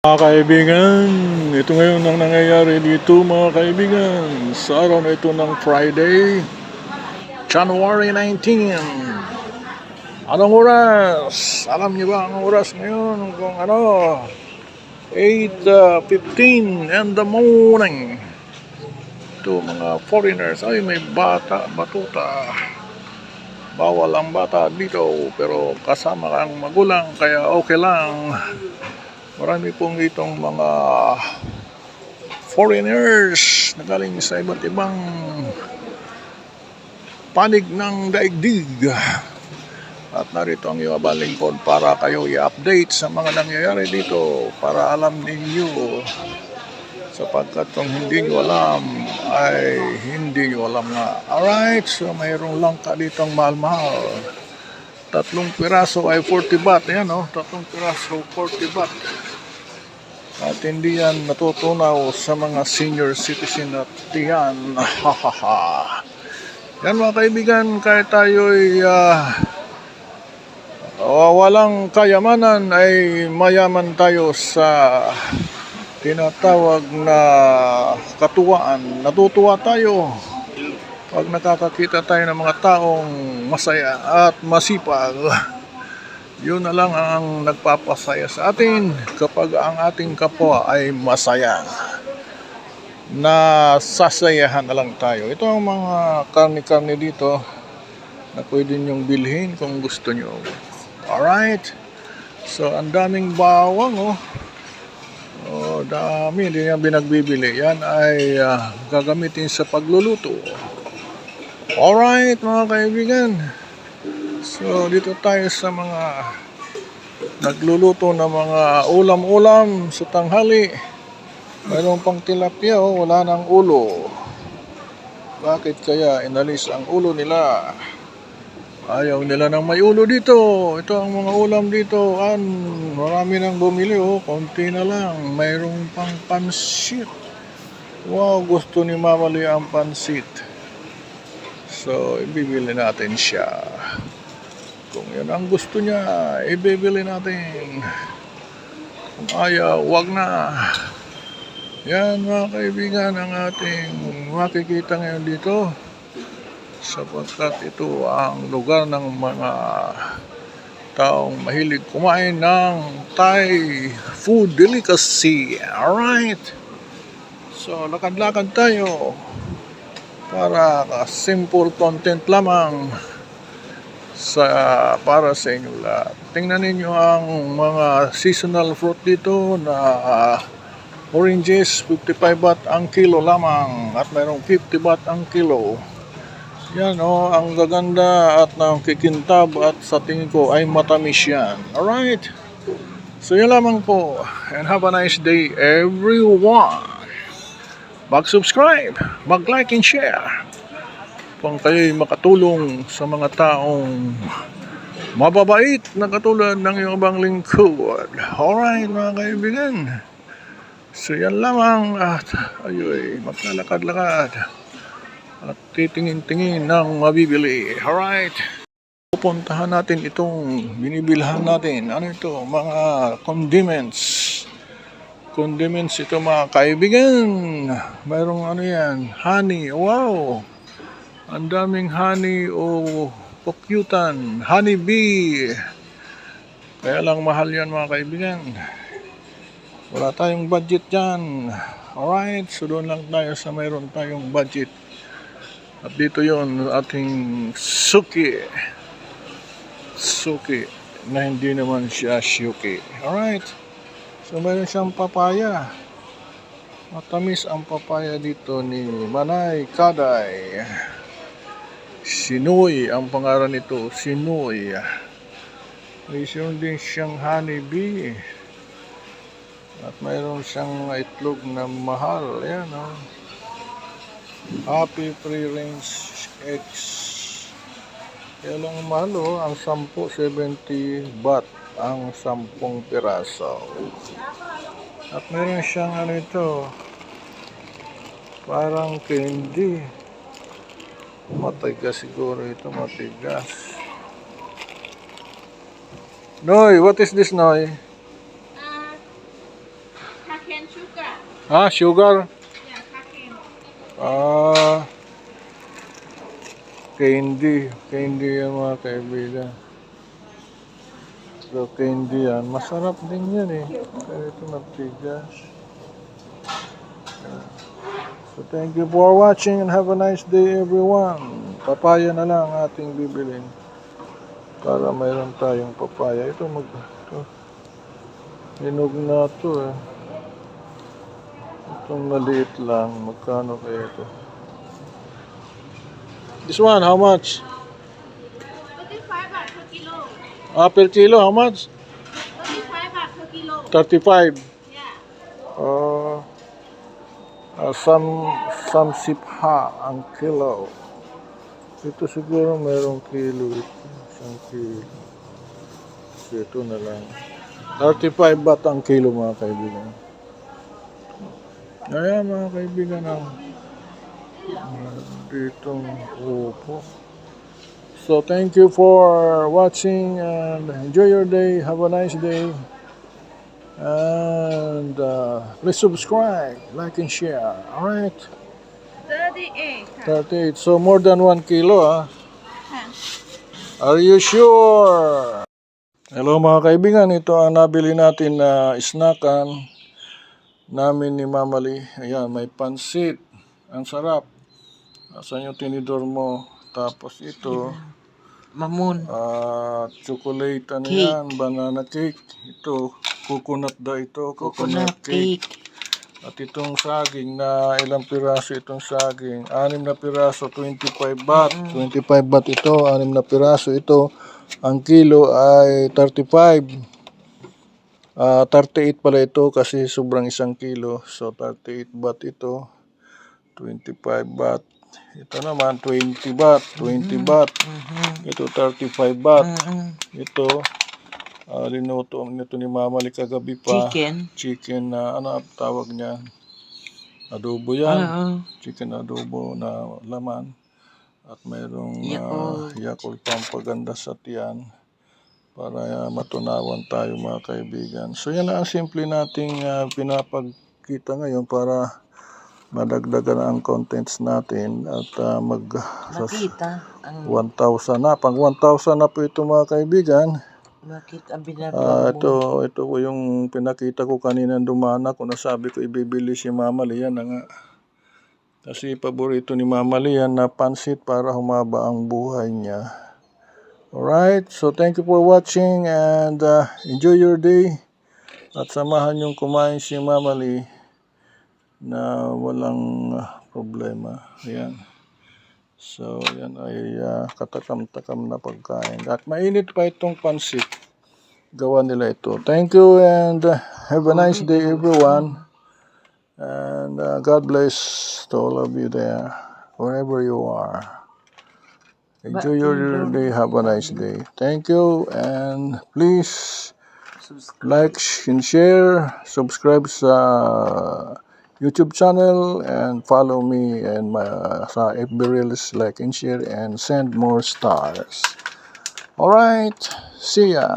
Mga kaibigan, ito ngayon ang nangyayari dito mga kaibigan sa araw na ito ng Friday, January 19. Anong oras? Alam niyo ba ang oras ngayon kung ano? 8.15 in the morning. Ito mga foreigners, ay may bata, batuta. Bawal ang bata dito pero kasama ang magulang kaya okay lang. Marami pong itong mga foreigners na galing sa iba't ibang panig ng daigdig. At narito ang iyong abalingkod para kayo i-update sa mga nangyayari dito para alam ninyo sapagkat kung hindi nyo alam ay hindi nyo alam nga. Alright, so mayroong langka ditong mahal-mahal. Tatlong piraso ay 40 baht. Ayan oh, tatlong piraso 40 baht. At hindi yan natutunaw sa mga senior citizen at yan. Ha ha ha. Yan mga kaibigan, kahit tayo'y ah, walang kayamanan ay mayaman tayo sa tinatawag na katuwaan. Natutuwa tayo pag nakakakita tayo ng mga taong masaya at masipag. Yun na lang ang nagpapasaya sa atin kapag ang ating kapwa ay masaya. Na sasayahan na lang tayo. Ito ang mga karni-karni dito na pwede nyong bilhin kung gusto nyo. Alright? So, ang daming bawang, oh. Oh, dami. Hindi niya binagbibili. Yan ay ah, gagamitin sa pagluluto. Alright, mga kaibigan. So, dito tayo sa mga nagluluto ng mga ulam-ulam sa tanghali. Mayroon pang tilapia, oh, wala nang ulo. Bakit kaya inalis ang ulo nila? Ayaw nila ng may ulo dito. Ito ang mga ulam dito. An, marami nang bumili, oh. Konti na lang. Mayroong pang pansit. Wow, gusto ni Mamali ang pansit. So, ibibili natin siya. Kung yan ang gusto niya, ibibili natin. Kung ayaw, wag na. Yan mga kaibigan ang ating makikita ngayon dito sapagkat ito ang lugar ng mga taong mahilig kumain ng Thai food delicacy. Alright. So, lakad-lakad tayo para simple content lamang sa para sa inyo lahat. Tingnan ninyo ang mga seasonal fruit dito na ah, oranges 55 baht ang kilo lamang at mayroong 50 baht ang kilo. Yan oh, ang gaganda at kikintab at sa tingin ko ay matamis yan. Alright. So yun lamang po. And have a nice day everyone. Mag-subscribe, mag-like and share kung kayo'y makatulong sa mga taong mababait na katulad ng iyong ibang lingkod. Alright mga kaibigan. So yan lamang at ayoy maglalakad-lakad at titingin-tingin ng mabibili. Alright. Pupuntahan natin itong binibilhan natin. Ano ito? Mga condiments. Condiments ito mga kaibigan. Mayroong ano yan? Honey. Wow! Ang daming honey o pokyutan. Honey bee. Kaya lang mahal yan mga kaibigan. Wala tayong budget dyan. Alright, so doon lang tayo sa mayroon tayong budget. At dito yon ating suki. Suki na hindi naman siya syuki. Alright. So mayroon siyang papaya. Matamis ang papaya dito ni Manay Kaday. Sinoy ang pangalan nito, Sinoy. Mayroon din siyang honeybee. At mayroon siyang itlog na mahal. Ayan o. Happy free range eggs. Kaya lang mahal o. Ang 10, 70 baht ang 10 piraso. At mayroon siyang ano ito. Parang candy. Matigas siguro ito, matigas. Noy, what is this, Noy? Ah, sugar? Ah, candy. Candy yan mga kaibigan. So, candy yan. Masarap din yan eh. Kaya ito matigas. So, thank you for watching and have a nice day everyone. Papaya na lang ang ating bibilin. Para mayroon tayong papaya. Ito mag... Ito. Hinog na to eh. Itong maliit lang. Magkano kaya ito? This one, how much? 35 baht per kilo. Ah, per kilo, how much? 35 baht per kilo. 35. Yeah. Uh, uh, some, some sipha ang kilo. Ito siguro mayroong kilo ito. Isang kilo. So, ito na lang. 35 baht ang kilo mga kaibigan. Ayan mga kaibigan ang ditong upo. So thank you for watching and enjoy your day. Have a nice day and uh, please subscribe, like and share. All right. 38. 38. So more than 1 kilo ah. Huh? Are you sure? Hello mga kaibigan, ito ang nabili natin na uh, snackan namin ni Mama Lee. Ayan, may pansit. Ang sarap. Asan yung tinidor mo? Tapos ito. Mamun. Uh, ah, chocolate, ano yan? Banana cake. Ito coconut daw ito. Coconut cake. At itong saging na ilang piraso itong saging. Anim na piraso, 25 baht. 25 baht ito, anim na piraso ito. Ang kilo ay 35. Ah, 38 pala ito kasi sobrang isang kilo. So 38 baht ito. 25 baht. Ito naman 20 baht, 20 baht. Ito 35 baht. Mm-mm. Ito ah, linuto nito ni Mama Lee kagabi pa. Chicken. chicken na ano tawag niya? Adobo yan. Oo. chicken adobo na laman. At mayroong Yakult. uh, yakult pampaganda sa tiyan para uh, matunawan tayo mga kaibigan. So yan ang simple nating uh, pinapagkita ngayon para madagdagan ang contents natin at uh, mag Makita ang 1,000 na. Pang 1,000 na po ito mga kaibigan makita ang Ah, binablog ito, mo. ito po yung pinakita ko kanina dumana ko nasabi ko ibibili si Mama Lian na nga. Kasi paborito ni Mama Lian na pansit para humaba ang buhay niya. Alright, so thank you for watching and uh, enjoy your day. At samahan yung kumain si Mama Lee na walang uh, problema. Ayan. So, yan ay uh, katakam-takam na pagkain. At mainit pa itong pansit gawa nila ito. Thank you and uh, have a nice day everyone. And uh, God bless to all of you there, wherever you are. Enjoy your day. Have a nice day. Thank you and please like and share, subscribe sa YouTube channel and follow me and my uh, sa FB Reels like and share and send more stars. All right. See ya.